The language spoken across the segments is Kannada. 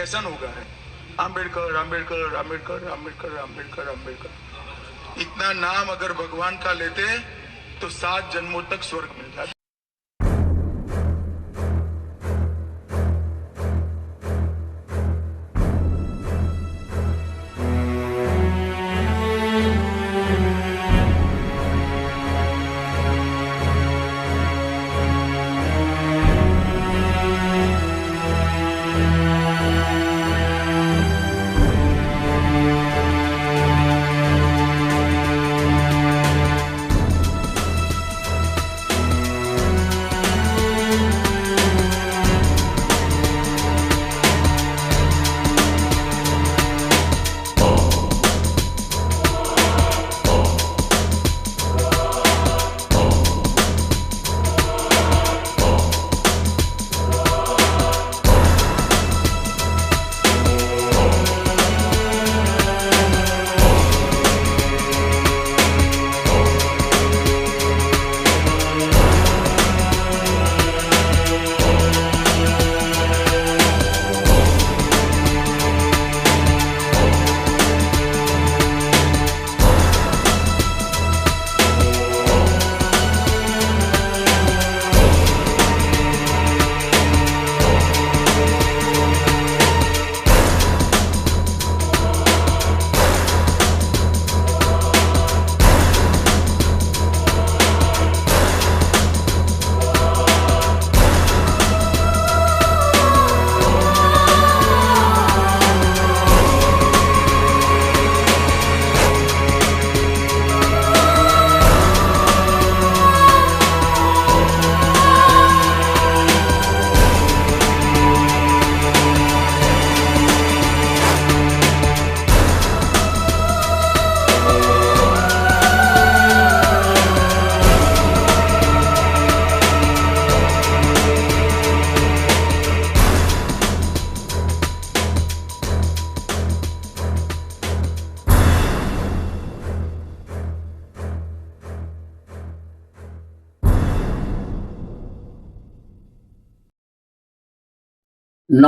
फ़ैशन हो गया है। आम्बेडकर आम्बेडकर आम्बेडकर आम्बेडकर आम्बेडकर आम्बेडकर इतना नाम अगर भगवान का लेते तो सात जन्मों तक स्वर्ग मिल जाता।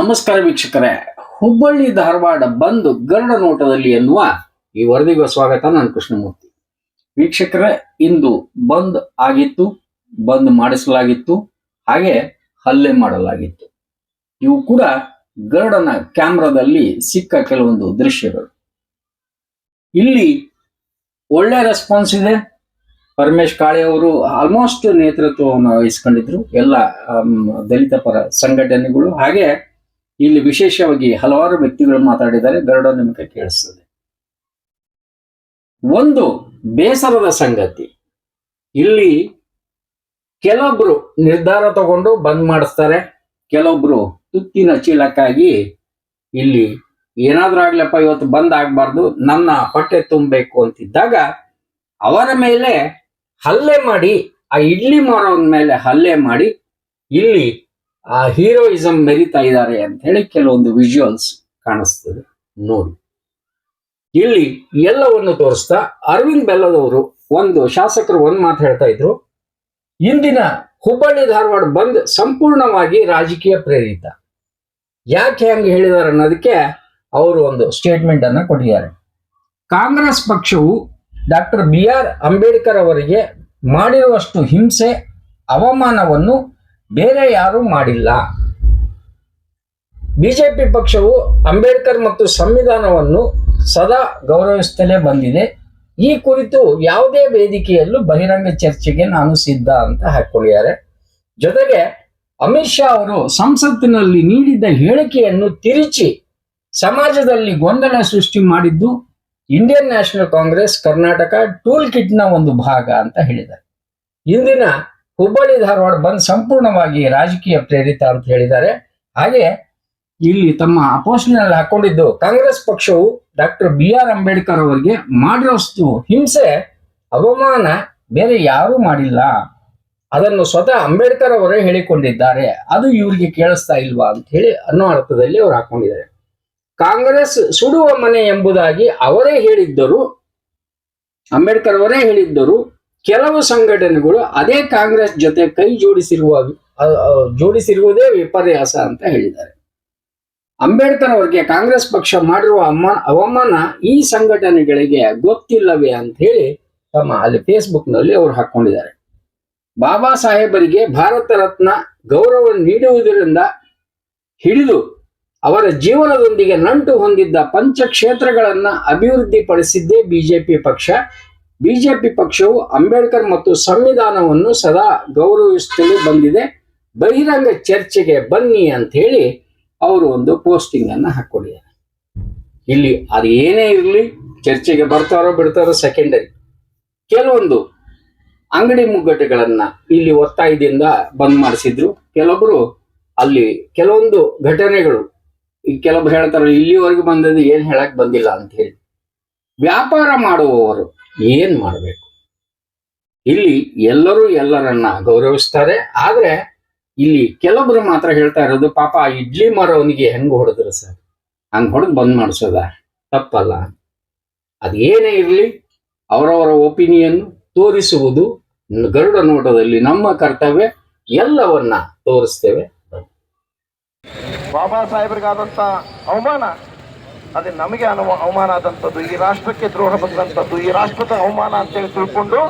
ನಮಸ್ಕಾರ ವೀಕ್ಷಕರೇ. ಹುಬ್ಬಳ್ಳಿ ಧಾರವಾಡ ಬಂದು ಗರುಡ ನೋಟದಲ್ಲಿ ಎನ್ನುವ ಈ ವರದಿಗೂ ಸ್ವಾಗತ, ನಾನು ಕೃಷ್ಣಮೂರ್ತಿ. ವೀಕ್ಷಕರೇ, ಇಂದು ಬಂದ್ ಆಗಿತ್ತು, ಬಂದ್ ಮಾಡಿಸಲಾಗಿತ್ತು, ಹಾಗೆ ಹಲ್ಲೆ ಮಾಡಲಾಗಿತ್ತು. ಇವು ಕೂಡ ಗರುಡನ ಕ್ಯಾಮ್ರಾದಲ್ಲಿ ಸಿಕ್ಕ ಕೆಲವೊಂದು ದೃಶ್ಯಗಳು. ಇಲ್ಲಿ ಒಳ್ಳೆ ರೆಸ್ಪಾನ್ಸ್ ಇದೆ. ಪರಮೇಶ್ ಕಾಳೆ ಅವರು ಆಲ್ಮೋಸ್ಟ್ ನೇತೃತ್ವವನ್ನು ವಹಿಸ್ಕೊಂಡಿದ್ರು. ಎಲ್ಲ ದಲಿತ ಪರ ಸಂಘಟನೆಗಳು, ಹಾಗೆ ಇಲ್ಲಿ ವಿಶೇಷವಾಗಿ ಹಲವಾರು ವ್ಯಕ್ತಿಗಳು ಮಾತಾಡಿದ್ದಾರೆ. ಗರುಡ ನಿಮಗೆ ಕೇಳಿಸ್ತದೆ. ಒಂದು ಬೇಸರದ ಸಂಗತಿ. ಇಲ್ಲಿ ಕೆಲವೊಬ್ರು ನಿರ್ಧಾರ ತಗೊಂಡು ಬಂದ್ ಮಾಡಿಸ್ತಾರೆ. ಕೆಲವೊಬ್ರು ತುತ್ತಿನ ಚೀಲಕ್ಕಾಗಿ ಇಲ್ಲಿ ಏನಾದ್ರೂ ಆಗ್ಲಪ್ಪ, ಇವತ್ತು ಬಂದ್ ಆಗ್ಬಾರ್ದು, ನನ್ನ ಹೊಟ್ಟೆ ತುಂಬಬೇಕು ಅಂತಿದ್ದಾಗ ಅವರ ಮೇಲೆ ಹಲ್ಲೆ ಮಾಡಿ, ಆ ಇಡ್ಲಿ ಮಾರೋನ್ ಮೇಲೆ ಹಲ್ಲೆ ಮಾಡಿ ಇಲ್ಲಿ ಆ ಹೀರೋಯಿಸಂ ಮೆರಿತಾ ಇದ್ದಾರೆ ಅಂತ ಹೇಳಿ ಕೆಲವೊಂದು ವಿಜುವಲ್ಸ್ ಕಾಣಿಸ್ತದೆ. ನೋಡಿ. ಇಲ್ಲಿ ಎಲ್ಲವನ್ನು ತೋರಿಸ್ತಾ ಅರವಿಂದ್ ಬೆಲ್ಲದವರು ಒಂದು ಶಾಸಕರು ಒಂದು ಮಾತು ಹೇಳ್ತಾ ಇದ್ರು. ಇಂದಿನ ಹುಬ್ಬಳ್ಳಿ ಧಾರವಾಡ ಬಂದ್ ಸಂಪೂರ್ಣವಾಗಿ ರಾಜಕೀಯ ಪ್ರೇರಿತ. ಯಾಕೆ ಹಂಗೆ ಹೇಳಿದಾರೆ ಅನ್ನೋದಕ್ಕೆ ಅವರು ಒಂದು ಸ್ಟೇಟ್ಮೆಂಟ್ ಅನ್ನ ಕೊಟ್ಟಿದ್ದಾರೆ. ಕಾಂಗ್ರೆಸ್ ಪಕ್ಷವು ಡಾಕ್ಟರ್ ಬಿ ಆರ್ ಅಂಬೇಡ್ಕರ್ ಅವರಿಗೆ ಮಾಡಿರುವಷ್ಟು ಹಿಂಸೆ, ಅವಮಾನವನ್ನು ಬೇರೆ ಯಾರೂ ಮಾಡಿಲ್ಲ. ಬಿಜೆಪಿ ಪಕ್ಷವು ಅಂಬೇಡ್ಕರ್ ಮತ್ತು ಸಂವಿಧಾನವನ್ನು ಸದಾ ಗೌರವಿಸುತ್ತಲೇ ಬಂದಿದೆ. ಈ ಕುರಿತು ಯಾವುದೇ ವೇದಿಕೆಯಲ್ಲೂ ಬಹಿರಂಗ ಚರ್ಚೆಗೆ ನಾನು ಸಿದ್ಧ ಅಂತ ಹಾಕೊಂಡಿದ್ದಾರೆ. ಜೊತೆಗೆ ಅಮಿತ್ ಶಾ ಅವರು ಸಂಸತ್ತಿನಲ್ಲಿ ನೀಡಿದ್ದ ಹೇಳಿಕೆಯನ್ನು ತಿರುಚಿ ಸಮಾಜದಲ್ಲಿ ಗೊಂದಲ ಸೃಷ್ಟಿ ಮಾಡಿದ್ದು Indian National Congress, Karnataka tool ಕಿಟ್ನ ಒಂದು ಭಾಗ ಅಂತ ಹೇಳಿದ್ದಾರೆ. ಇಂದಿನ ಹುಬ್ಬಳ್ಳಿ ಧಾರವಾಡ ಬಂದ್ ಸಂಪೂರ್ಣವಾಗಿ ರಾಜಕೀಯ ಪ್ರೇರಿತ ಅಂತ ಹೇಳಿದ್ದಾರೆ. ಹಾಗೆ ಇಲ್ಲಿ ತಮ್ಮ ಅಪೋಸ್ಟ್ನಲ್ಲಿ ಹಾಕೊಂಡಿದ್ದು ಕಾಂಗ್ರೆಸ್ ಪಕ್ಷವು ಡಾಕ್ಟರ್ ಬಿ ಆರ್ ಅಂಬೇಡ್ಕರ್ ಅವರಿಗೆ ಮಾಡಿರೋಷ್ಟು ಹಿಂಸೆ, ಅವಮಾನ ಬೇರೆ ಯಾರೂ ಮಾಡಿಲ್ಲ. ಅದನ್ನು ಸ್ವತಃ ಅಂಬೇಡ್ಕರ್ ಅವರೇ ಹೇಳಿಕೊಂಡಿದ್ದಾರೆ. ಅದು ಇವರಿಗೆ ಕೇಳಿಸ್ತಾ ಇಲ್ವಾ ಅಂತ ಹೇಳಿ ಅನ್ನೋ ಅರ್ಥದಲ್ಲಿ ಅವ್ರು ಹಾಕೊಂಡಿದ್ದಾರೆ. ಕಾಂಗ್ರೆಸ್ ಸುಡುವ ಮನೆ ಎಂಬುದಾಗಿ ಅವರೇ ಹೇಳಿದ್ದರು. ಅಂಬೇಡ್ಕರ್ ಅವರೇ ಹೇಳಿದ್ದರು. ಕೆಲವು ಸಂಘಟನೆಗಳು ಅದೇ ಕಾಂಗ್ರೆಸ್ ಜೊತೆ ಕೈ ಜೋಡಿಸಿರುವ ಜೋಡಿಸಿರುವುದೇ ವಿಪರ್ಯಾಸ ಅಂತ ಹೇಳಿದ್ದಾರೆ. ಅಂಬೇಡ್ಕರ್ ಅವರಿಗೆ ಕಾಂಗ್ರೆಸ್ ಪಕ್ಷ ಮಾಡಿರುವ ಅಮ್ಮ, ಅವಮಾನ ಈ ಸಂಘಟನೆಗಳಿಗೆ ಗೊತ್ತಿಲ್ಲವೇ ಅಂತ ಹೇಳಿ ತಮ್ಮ ಅಲ್ಲಿ ಫೇಸ್ಬುಕ್ನಲ್ಲಿ ಅವರು ಹಾಕೊಂಡಿದ್ದಾರೆ. ಬಾಬಾ ಸಾಹೇಬರಿಗೆ ಭಾರತ ರತ್ನ ಗೌರವ ನೀಡುವುದರಿಂದ ಹಿಡಿದು ಅವರ ಜೀವನದೊಂದಿಗೆ ನಂಟು ಹೊಂದಿದ್ದ ಪಂಚಕ್ಷೇತ್ರಗಳನ್ನ ಅಭಿವೃದ್ಧಿಪಡಿಸಿದ್ದೇ ಬಿಜೆಪಿ ಪಕ್ಷ. ಬಿಜೆಪಿ ಪಕ್ಷವು ಅಂಬೇಡ್ಕರ್ ಮತ್ತು ಸಂವಿಧಾನವನ್ನು ಸದಾ ಗೌರವಿಸುತ್ತಲೇ ಬಂದಿದೆ. ಬಹಿರಂಗ ಚರ್ಚೆಗೆ ಬನ್ನಿ ಅಂತ ಹೇಳಿ ಅವರು ಒಂದು ಪೋಸ್ಟಿಂಗ್ ಅನ್ನು ಹಾಕೊಂಡಿದ್ದಾರೆ ಇಲ್ಲಿ ಅದು ಏನೇ ಇರಲಿ, ಚರ್ಚೆಗೆ ಬರ್ತಾರೋ ಬಿಡ್ತಾರೋ ಸೆಕೆಂಡರಿ ಕೆಲವೊಂದು ಅಂಗಡಿ ಮುಗ್ಗಟ್ಟುಗಳನ್ನು ಇಲ್ಲಿ ಒತ್ತಾಯದಿಂದ ಬಂದ್ ಮಾಡಿಸಿದ್ರು. ಕೆಲವೊಬ್ರು ಅಲ್ಲಿ ಕೆಲವೊಂದು ಘಟನೆಗಳು, ಈ ಕೆಲವೊಬ್ರು ಹೇಳ್ತಾರೆ ಇಲ್ಲಿವರೆಗೂ ಬಂದದ್ದು ಏನು ಹೇಳಕ್ ಬಂದಿಲ್ಲ ಅಂತ ಹೇಳಿ. ವ್ಯಾಪಾರ ಮಾಡುವವರು ಏನ್ ಮಾಡಬೇಕು? ಇಲ್ಲಿ ಎಲ್ಲರೂ ಎಲ್ಲರನ್ನ ಗೌರವಿಸ್ತಾರೆ. ಆದ್ರೆ ಇಲ್ಲಿ ಕೆಲವೊಬ್ರು ಮಾತ್ರ ಹೇಳ್ತಾ ಇರೋದು, ಪಾಪ ಇಡ್ಲಿ ಮಾರೋನಿಗೆ ಹೆಂಗ್ ಹೊಡೆದ್ರು ಸರ್? ಹಂಗ್ ಹೊಡೆದು ಬಂದ್ ಮಾಡಿಸೋದ? ತಪ್ಪಲ್ಲ. ಅದೇನೇ ಇರಲಿ, ಅವರವರ ಒಪಿನಿಯನ್ ತೋರಿಸುವುದು ಗರುಡ ನೋಟದಲ್ಲಿ ನಮ್ಮ ಕರ್ತವ್ಯ. ಎಲ್ಲವನ್ನ ತೋರಿಸ್ತೇವೆ. ಬಾಬಾ ಸಾಹೇಬ್ರಿಗಾದಂತ ಅವಮಾನ ಅದೇ ನಮಗೆ ಅನು ಅವಮಾನ ಆದಂಥದ್ದು, ಈ ರಾಷ್ಟ್ರಕ್ಕೆ ದ್ರೋಹ ಬಂದಂಥದ್ದು, ಈ ರಾಷ್ಟ್ರದ ಅವಮಾನ ಅಂತೇಳಿ ತಿಳ್ಕೊಂಡು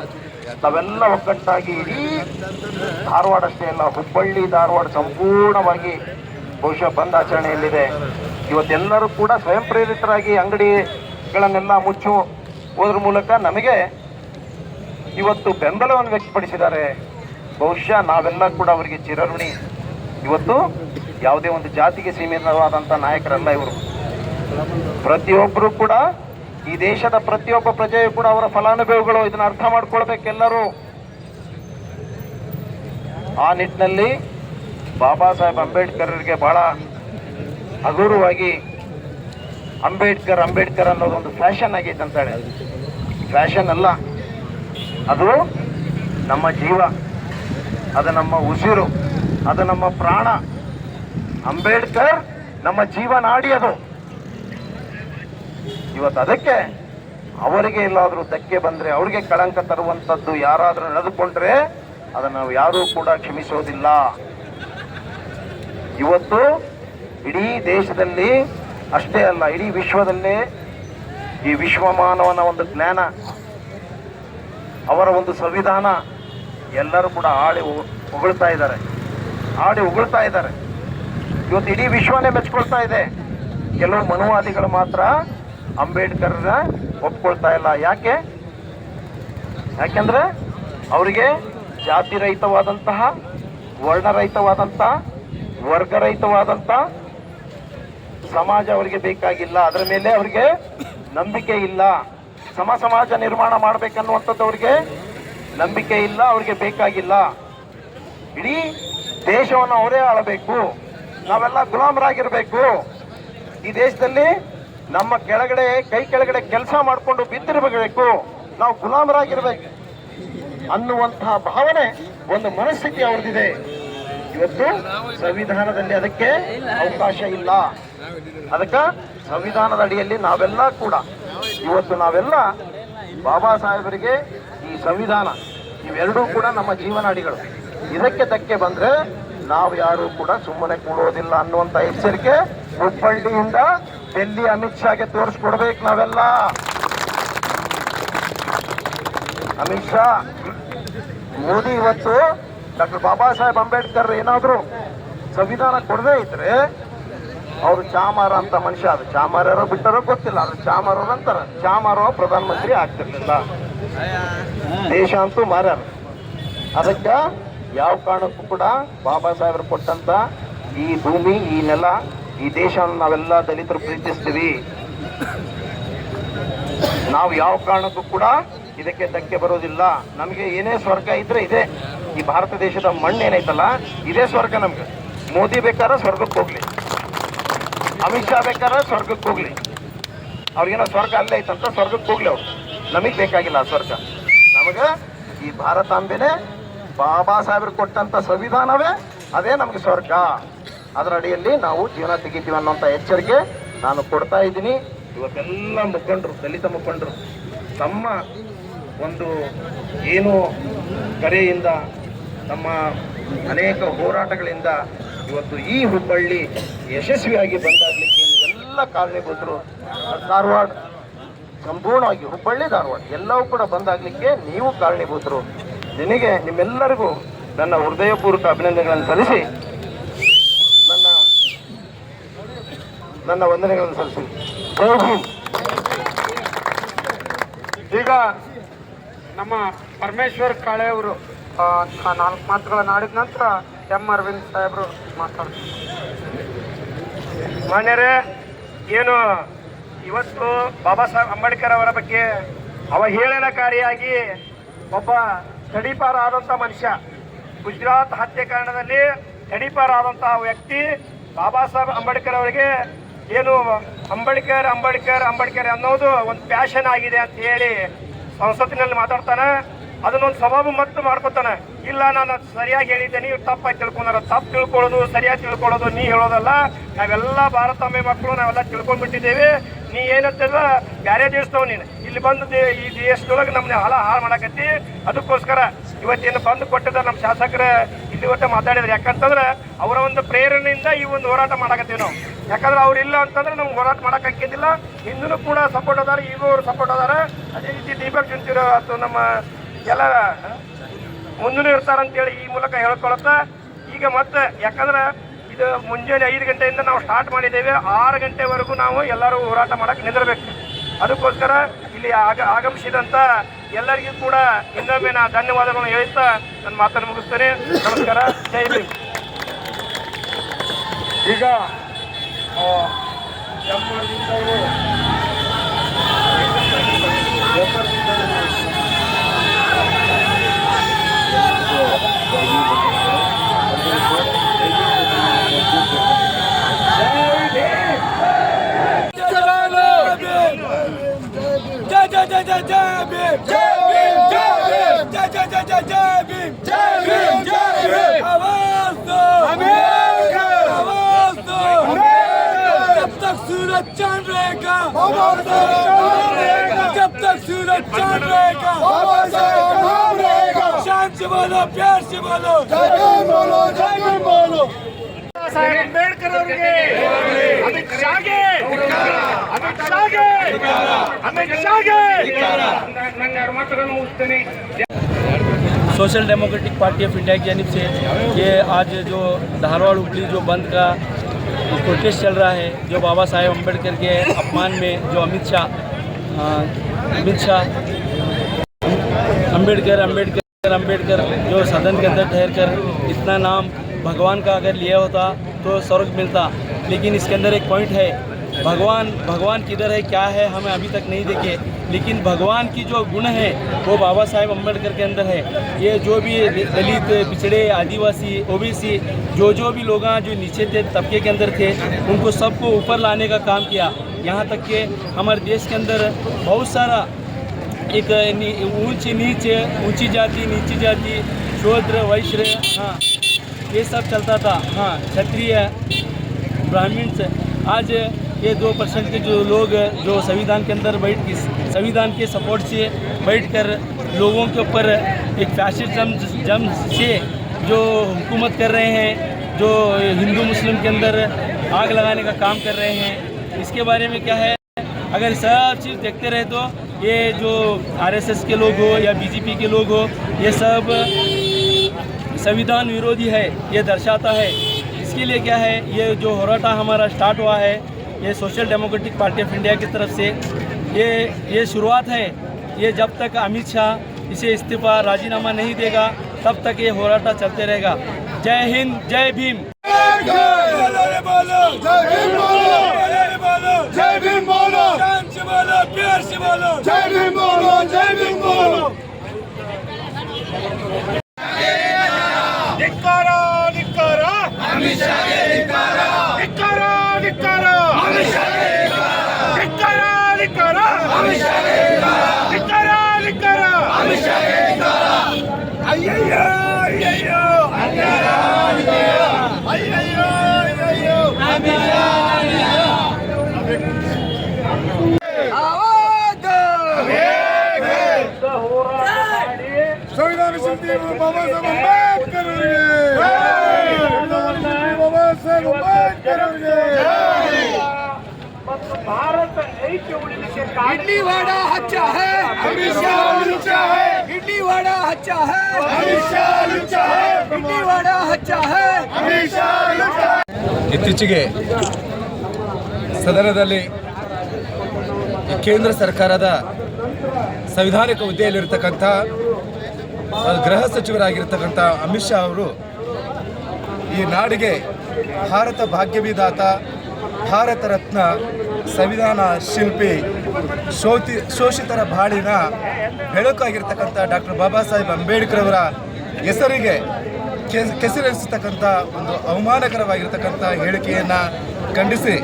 ನಾವೆಲ್ಲ ಒಗ್ಗಟ್ಟಾಗಿ ಇಡೀ ಧಾರವಾಡ ಅಷ್ಟೇ ಅಲ್ಲ ಹುಬ್ಬಳ್ಳಿ, ಧಾರವಾಡ ಸಂಪೂರ್ಣವಾಗಿ ಬಹುಶಃ ಬಂದ್ ಆಚರಣೆಯಲ್ಲಿದೆ. ಇವತ್ತೆಲ್ಲರೂ ಕೂಡ ಸ್ವಯಂ ಪ್ರೇರಿತರಾಗಿ ಅಂಗಡಿಗಳನ್ನೆಲ್ಲ ಮುಚ್ಚು ಹೋದ್ರ ಮೂಲಕ ನಮಗೆ ಇವತ್ತು ಬೆಂಬಲವನ್ನು ವ್ಯಕ್ತಪಡಿಸಿದ್ದಾರೆ. ಬಹುಶಃ ನಾವೆಲ್ಲ ಕೂಡ ಅವರಿಗೆ ಚಿರಋಣಿ. ಇವತ್ತು ಯಾವುದೇ ಒಂದು ಜಾತಿಗೆ ಸೀಮಿತವಾದಂಥ ನಾಯಕರಲ್ಲ ಇವರು. ಪ್ರತಿಯೊಬ್ಬರು ಕೂಡ ಈ ದೇಶದ ಪ್ರತಿಯೊಬ್ಬ ಪ್ರಜೆಯು ಕೂಡ ಅವರ ಫಲಾನುಭವಿಗಳು ಇದನ್ನು ಅರ್ಥ ಮಾಡ್ಕೊಳ್ಬೇಕೆಲ್ಲರೂ ಆ ನಿಟ್ಟಿನಲ್ಲಿ ಬಾಬಾ ಸಾಹೇಬ್ ಅಂಬೇಡ್ಕರ್ಗೆ ಬಹಳ ಹಗುರವಾಗಿ ಅಂಬೇಡ್ಕರ್ ಅಂಬೇಡ್ಕರ್ ಅನ್ನೋದು ಒಂದು ಫ್ಯಾಷನ್ ಆಗೈತೆ ಅಂತಾಳೆ. ಫ್ಯಾಷನ್ ಅಲ್ಲ. ಅದು ನಮ್ಮ ಜೀವ. ಅದು ನಮ್ಮ ಉಸಿರು. ಅದು ನಮ್ಮ ಪ್ರಾಣ. ಅಂಬೇಡ್ಕರ್ ನಮ್ಮ ಜೀವನಾಡಿ ಅದು. ಇವತ್ತು ಅದಕ್ಕೆ ಅವರಿಗೆ ಎಲ್ಲಾದರೂ ಧಕ್ಕೆ ಬಂದ್ರೆ, ಅವ್ರಿಗೆ ಕಳಂಕ ತರುವಂತದ್ದು ಯಾರಾದರೂ ನಡೆದುಕೊಂಡ್ರೆ ಅದನ್ನು ನಾವು ಯಾರೂ ಕೂಡ ಕ್ಷಮಿಸೋದಿಲ್ಲ. ಇವತ್ತು ಇಡೀ ದೇಶದಲ್ಲಿ ಅಷ್ಟೇ ಅಲ್ಲ, ಇಡೀ ವಿಶ್ವದಲ್ಲೇ ಈ ವಿಶ್ವಮಾನವನ ಒಂದು ಜ್ಞಾನ, ಅವರ ಒಂದು ಸಂವಿಧಾನ ಎಲ್ಲರೂ ಕೂಡ ಆಡಿ ಹೊಗಳ್ತಾ ಉಗುಳ್ತಾ ಇದ್ದಾರೆ. ಆಡಿ ಉಗುಳ್ತಾ ಇದ್ದಾರೆ. ಇವತ್ತು ಇಡೀ ವಿಶ್ವನೇ ಮೆಚ್ಕೊಳ್ತಾ ಇದೆ. ಕೆಲವು ಮನುವಾದಿಗಳು ಮಾತ್ರ ಅಂಬೇಡ್ಕರ್ನ ಒಪ್ಕೊಳ್ತಾ ಇಲ್ಲ. ಯಾಕೆ? ಯಾಕೆಂದ್ರೆ ಅವರಿಗೆ ಜಾತಿ ರಹಿತವಾದಂತಹ ವರ್ಣರಹಿತವಾದಂತಹ ವರ್ಗರಹಿತವಾದಂಥ ಸಮಾಜ ಅವರಿಗೆ ಬೇಕಾಗಿಲ್ಲ. ಅದರ ಮೇಲೆ ಅವರಿಗೆ ನಂಬಿಕೆ ಇಲ್ಲ. ಸಮ ಸಮಾಜ ನಿರ್ಮಾಣ ಮಾಡ್ಬೇಕನ್ನುವಂಥದ್ದು ಅವರಿಗೆ ನಂಬಿಕೆ ಇಲ್ಲ, ಅವರಿಗೆ ಬೇಕಾಗಿಲ್ಲ. ಇಡೀ ದೇಶವನ್ನು ಅವರೇ ಆಳಬೇಕು. ನಾವೆಲ್ಲ ಗುಲಾಮರಾಗಿರಬೇಕು. ಈ ದೇಶದಲ್ಲಿ ನಮ್ಮ ಕೆಳಗಡೆ, ಕೈ ಕೆಳಗಡೆ ಕೆಲಸ ಮಾಡಿಕೊಂಡು ಬಿದ್ದಿರಬೇಕು. ನಾವು ಗುಲಾಮರಾಗಿರ್ಬೇಕು. ಅನ್ನುವಂತಹ ಭಾವನೆ ಒಂದು ಮನಸ್ಥಿತಿ ಅವ್ರದ್ದಿದೆ. ಇವತ್ತು ಸಂವಿಧಾನದಲ್ಲಿ ಅದಕ್ಕೆ ಅವಕಾಶ ಇಲ್ಲ. ಅದಕ್ಕೆ ಸಂವಿಧಾನದ ಅಡಿಯಲ್ಲಿ ನಾವೆಲ್ಲ ಕೂಡ, ಇವತ್ತು ನಾವೆಲ್ಲ ಬಾಬಾ ಸಾಹೇಬರಿಗೆ ಈ ಸಂವಿಧಾನ, ಇವೆರಡೂ ಕೂಡ ನಮ್ಮ ಜೀವನಾಡಿಗಳು. ಇದಕ್ಕೆ ಧಕ್ಕೆ ಬಂದ್ರೆ ನಾವು ಯಾರು ಕೂಡ ಸುಮ್ಮನೆ ಕೂಡೋದಿಲ್ಲ ಅನ್ನುವಂತ ಎಚ್ಚರಿಕೆ ಹುಬ್ಬಳ್ಳಿಯಿಂದ ಡೆಲ್ಲಿ ಅಮಿತ್ ಶಾಗೆ ತೋರಿಸ್ಕೊಡ್ಬೇಕು ನಾವೆಲ್ಲ? ಅಮಿತ್ ಶಾ, ಮೋದಿ ಇವತ್ತು ಡಾಕ್ಟರ್ ಬಾಬಾ ಸಾಹೇಬ್ ಅಂಬೇಡ್ಕರ್ ಏನಾದರೂ ಸಂವಿಧಾನ ಕೊಡದೇ ಇದ್ರೆ ಅವರು ಚಾಮಾರ ಅಂತ ಮನುಷ್ಯ, ಅದು ಚಾಮಾರರೋ ಬಿಟ್ಟರೋ ಗೊತ್ತಿಲ್ಲ, ಅದು ಚಾಮಾರವ್ರು ಅಂತಾರ ಚಾಮಾರೋ ಪ್ರಧಾನಮಂತ್ರಿ ಆಗ್ತಿರ್ಲಿಲ್ಲ. ದೇಶ ಅಂತೂ ಮಾರ್ಯಾರ. ಅದಕ್ಕೆ ಯಾವ ಕಾರಣಕ್ಕೂ ಕೂಡ ಬಾಬಾ ಸಾಹೇಬರು ಕೊಟ್ಟಂತ ಈ ಭೂಮಿ, ಈ ನೆಲ ಈ ದೇಶವನ್ನು ನಾವೆಲ್ಲ ದಲಿತರು ಪ್ರೀತಿಸ್ತೀವಿ. ನಾವು ಯಾವ ಕಾರಣಕ್ಕೂ ಕೂಡ ಇದಕ್ಕೆ ಧಕ್ಕೆ ಬರೋದಿಲ್ಲ. ನಮಗೆ ಏನೇ ಸ್ವರ್ಗ ಇದ್ರೆ ಇದೆ. ಈ ಭಾರತ ದೇಶದ ಮಣ್ಣು ಏನೈತಲ್ಲ, ಇದೇ ಸ್ವರ್ಗ ನಮ್ಗೆ. ಮೋದಿ ಬೇಕಾದ್ರೆ ಸ್ವರ್ಗಕ್ಕೆ ಹೋಗ್ಲಿ. ಅಮಿತ್ ಶಾ ಬೇಕಾದ್ರೆ ಸ್ವರ್ಗಕ್ಕೆ ಹೋಗ್ಲಿ. ಅವ್ರಿಗೇನೋ ಸ್ವರ್ಗ ಅಲ್ಲೇ ಐತಂತ ಸ್ವರ್ಗಕ್ಕೆ ಹೋಗ್ಲಿ ಅವ್ರು. ನಮಗೆ ಬೇಕಾಗಿಲ್ಲ ಸ್ವರ್ಗ. ನಮಗೆ ಈ ಭಾರತಾಂಬೆನೆ ಬಾಬಾ ಸಾಹೇಬ್ರು ಕೊಟ್ಟಂತ ಸಂವಿಧಾನವೇ, ಅದೇ ನಮಗೆ ಸ್ವರ್ಗ. ಅದರ ಅಡಿಯಲ್ಲಿ ನಾವು ಜೀವನ ತೆಗಿತೀವಿ ಅನ್ನೋಂಥ ಎಚ್ಚರಿಕೆ ನಾನು ಕೊಡ್ತಾ ಇದ್ದೀನಿ. ಇವತ್ತೆಲ್ಲ ಮುಖಂಡರು, ದಲಿತ ಮುಖಂಡರು, ತಮ್ಮ ಒಂದು ಏನು ಕರೆಯಿಂದ, ತಮ್ಮ ಅನೇಕ ಹೋರಾಟಗಳಿಂದ ಇವತ್ತು ಈ ಹುಬ್ಬಳ್ಳಿ ಯಶಸ್ವಿಯಾಗಿ ಬಂದಾಗಲಿಕ್ಕೆ ಎಲ್ಲ ಕಾರಣೀಭೂತರು. ಧಾರವಾಡ, ಸಂಪೂರ್ಣವಾಗಿ ಹುಬ್ಬಳ್ಳಿ ಧಾರವಾಡ, ಎಲ್ಲವೂ ಕೂಡ ಬಂದಾಗಲಿಕ್ಕೆ ನೀವು ಕಾರಣೀಭೂತರು. ನಿನಗೆ, ನಿಮ್ಮೆಲ್ಲರಿಗೂ ನನ್ನ ಹೃದಯಪೂರ್ವಕ ಅಭಿನಂದನೆಗಳನ್ನು ಸಲ್ಲಿಸಿ ನನ್ನ ನನ್ನ ವಂದನೆಗಳನ್ನು ಸಲ್ಲಿಸಿ ಈಗ ನಮ್ಮ ಪರಮೇಶ್ವರ್ ಕಾಳೆ ಅವರು ನಾಲ್ಕು ಮಾತುಗಳನ್ನು ಆಡಿದ ನಂತರ ಎಂ. ಅರವಿಂದ್ ಸಾಹೇಬರು ಮಾತಾಡ್ತಾರೆ. ಮಾನ್ಯರೇ, ಏನು ಇವತ್ತು ಬಾಬಾ ಸಾಹೇಬ್ ಅಂಬೇಡ್ಕರ್ ಅವರ ಬಗ್ಗೆ ಅವಹೇಳನಕಾರಿಯಾಗಿ ಒಬ್ಬ ತಡಿಪಾರ ಆದಂಥ ಮನುಷ್ಯ, ಗುಜರಾತ್ ಹತ್ಯಾಕಾಂಡದಲ್ಲಿ ತಡಿಪಾರ ಆದಂತಹ ವ್ಯಕ್ತಿ ಬಾಬಾ ಸಾಹೇಬ್ ಅಂಬೇಡ್ಕರ್ ಅವರಿಗೆ ಏನು ಅಂಬೇಡ್ಕರ್ ಅಂಬೇಡ್ಕರ್ ಅಂಬೇಡ್ಕರ್ ಅನ್ನೋದು ಒಂದು ಪ್ಯಾಷನ್ ಆಗಿದೆ ಅಂತ ಹೇಳಿ ಸಂಸತ್ತಿನಲ್ಲಿ ಮಾತಾಡ್ತಾನೆ. ಅದನ್ನೊಂದು ಸ್ವಭಾವ ಮತ್ತು ಮಾಡ್ಕೊತಾನೆ. ಇಲ್ಲ, ನಾನು ಸರಿಯಾಗಿ ಹೇಳಿದ್ದೆ ನೀವು ತಪ್ಪಾಗಿ ತಿಳ್ಕೊಂಡಾರ. ತಪ್ಪು ತಿಳ್ಕೊಳ್ಳೋದು, ಸರಿಯಾಗಿ ತಿಳ್ಕೊಳ್ಳೋದು, ನೀ ಹೇಳೋದಲ್ಲ. ನಾವೆಲ್ಲ ಭಾರತಾಂಬೆ ಮಕ್ಕಳು, ನಾವೆಲ್ಲ ತಿಳ್ಕೊಂಡ್ಬಿಟ್ಟಿದ್ದೇವೆ. ನೀ ಏನಂತಲ್ಲ ಬೇರೆ ದೇಶದವ್ ನೀನು. ಇಲ್ಲಿ ಬಂದು ಈ ದೇಶದೊಳಗೆ ನಮ್ಮನ್ನ ಹಾಳ ಹಾಳು ಮಾಡಕತ್ತಿ. ಅದಕ್ಕೋಸ್ಕರ ಇವತ್ತೇನು ಬಂದು ಕೊಟ್ಟಿದ್ರು ನಮ್ಮ ಶಾಸಕರ. ಇಲ್ಲಿ ಒಟ್ಟು ಮಾತಾಡಿದ್ರು ಯಾಕಂತಂದ್ರೆ ಅವರ ಒಂದು ಪ್ರೇರಣೆಯಿಂದ ಈ ಒಂದು ಹೋರಾಟ ಮಾಡಕತ್ತೀವಿ ನಾವು. ಯಾಕಂದ್ರೆ ಅವ್ರು ಇಲ್ಲ ಅಂತಂದ್ರೆ ನಮ್ಗೆ ಹೋರಾಟ ಮಾಡಕ್ ಹಾಕಿದ್ದಿಲ್ಲ ಹಿಂದೂ ಕೂಡ ಸಪೋರ್ಟ್ ಅದಾರ ಈಗೂ ಅವರು ಸಪೋರ್ಟ್ ಅದಾರ. ಅದೇ ರೀತಿ ದೀಪಕ್ ಜುಂತಿರು ಅಥವಾ ನಮ್ಮ ಎಲ್ಲ ಮುಂದೂ ಇರ್ತಾರಂತೇಳಿ ಈ ಮೂಲಕ ಹೇಳ್ಕೊಳತ್ತ. ಈಗ ಮತ್ತೆ ಯಾಕಂದ್ರೆ ಇದು ಮುಂಜಾನೆ ಐದು ಗಂಟೆಯಿಂದ ನಾವು ಸ್ಟಾರ್ಟ್ ಮಾಡಿದ್ದೇವೆ. ಆರು ಗಂಟೆವರೆಗೂ ನಾವು ಎಲ್ಲರೂ ಹೋರಾಟ ಮಾಡಕ್ಕೆ ನಿಂದಿರಬೇಕು. ಅದಕ್ಕೋಸ್ಕರ ಇಲ್ಲಿ ಆಗ ಆಗಮಿಸಿದಂಥ ಎಲ್ಲರಿಗೂ ಕೂಡ ಇನ್ನೊಮ್ಮೆ ನಾ ಧನ್ಯವಾದಗಳನ್ನು ಹೇಳ್ತಾ ನನ್ನ ಮಾತನ್ನು ಮುಗಿಸ್ತೇನೆ. ನಮಸ್ಕಾರ. ಜೈ ಭೀಮ್. ಈಗ Cebim, cebim, cebim. Ce ce ce ce cebim. Cebim, cebim. Havazdı. Amerika. Havazdı. Amerika. Yaptak surat can reka. Havazdı. Yaptak surat can reka. Havazdı. Can reka. Şan çıbalı, piyer çıbalı. Cebim bolu, cebim bolu. Saheb Ambedkar ಅವರಿಗೆ ಅಮಿತ್ ಶಾಗೆ ಅಮಿತ್ ಶಾಗೆ ಅಮಿತ್ ಶಾಗೆ ನನ್ನ ಎರಡು ಮಾತುಗಳನ್ನು ಮುಗಿಸ್ತೇನೆ social democratic party of India की जानब से ये आज जो धारवाड़ हुबली जो बंद का प्रोटेस्ट चल रहा है जो बाबा साहेब अम्बेडकर के अपमान में जो अमित शाह अ, अमित शाह अम्बेडकर अम्बेडकर अम्बेडकर जो सदन के अंदर ठहर कर इतना नाम भगवान का अगर लिया होता तो स्वर्ग मिलता। लेकिन इसके अंदर एक पॉइंट है। भगवान भगवान किधर है, क्या है, हमें अभी तक नहीं देखे। लेकिन भगवान की जो गुण है, वो बाबा साहेब अंबेडकर के अंदर है। ये जो भी दलित, पिछड़े, आदिवासी, ओबीसी, जो जो भी लोग जो नीचे थे, तबके के अंदर थे, उनको सबको ऊपर लाने का काम किया। यहाँ तक कि हमारे देश के अंदर बहुत सारा एक नीचे नीच, ऊँची जाति, नीची जाति, शूद्र, वैश्य हाँ। ये सब चलता था। हाँ क्षत्रिय ब्राह्मण से। आज ये दो परसेंट के जो लोग जो संविधान के अंदर बैठ संविधान के सपोर्ट से बैठकर लोगों के ऊपर एक फैसिज्म जम से जो हुकूमत कर रहे हैं, जो हिंदू मुस्लिम के अंदर आग लगाने का काम कर रहे हैं, इसके बारे में क्या है? अगर सब चीज़ देखते रहे तो ये जो आरएसएस के लोग हो या बीजेपी के लोग हो, ये सब संविधान विरोधी है, ये दर्शाता है। इसके लिए क्या है, ये जो होराटा हमारा स्टार्ट हुआ है, ये Social Democratic Party of India की तरफ़ से, ये ये शुरुआत है। ये जब तक अमित शाह इसे इस्तीफा, राजीनामा नहीं देगा, तब तक ये होराटा चलते रहेगा। जय हिंद, जय भीम। जय भीम बोलो जय भीम बोलो जय भीम बोलो ಧಿಕ್ಕಾರ ಧಿಕ್ಕಾರ ಧಿಕ್ಕಾರ ಧಿಕ್ಕಾರ ಧಿಕ್ಕಾರ ಧಿಕ್ಕಾರ ಅಯ್ಯಯ್ಯೋ ಅಯ್ಯಯ್ಯೋ ಅಯ್ಯಯ್ಯೋ ಅಯ್ಯಯ್ಯೋ ಸಂವಿಧಾನ ಶಿಲ್ಪಿ ಬಾಬಾ ಸಾಹೇಬ್ ಅಂಬೇಡ್ಕರ್ ಮತ್ತು ಭಾರತ ಐಕ್ಯ ಉಳಿಲಿಕ್ಕೆ ಕಾರಣ इडली वडा अच्छा है अमित शाह लुच्चा है इडली वडा अच्छा है अमित शाह लुच्चा है इडली वडा अच्छा है अमित शाह लुच्चा ಇತ್ತೀಚೆಗೆ ಸದನದಲ್ಲಿ ಈ ಕೇಂದ್ರ ಸರ್ಕಾರದ ಸಂವಿಧಾನಿಕ ಹುದ್ದೆಯಲ್ಲಿರ್ತಕ್ಕಂಥ ಆ, ಗೃಹ ಸಚಿವರಾಗಿರ್ತಕ್ಕಂಥ ಅಮಿತ್ ಶಾ ಅವರು ಈ ನಾಡಿಗೆ ಭಾರತ ಭಾಗ್ಯವಿದಾತ ಭಾರತ ರತ್ನ ಸಂವಿಧಾನ ಶಿಲ್ಪಿ ಶೋತಿ ಶೋಷಿತರ ಬಾಳಿನ ಬೆಳಕಾಗಿರ್ತಕ್ಕಂಥ ಡಾಕ್ಟರ್ ಬಾಬಾ ಸಾಹೇಬ್ ಅಂಬೇಡ್ಕರ್ ಅವರ ಹೆಸರಿಗೆ ಕೆಸರಿಸತಕ್ಕಂಥ ಒಂದು ಅವಮಾನಕರವಾಗಿರ್ತಕ್ಕಂಥ ಹೇಳಿಕೆಯನ್ನು ಖಂಡಿಸಿ.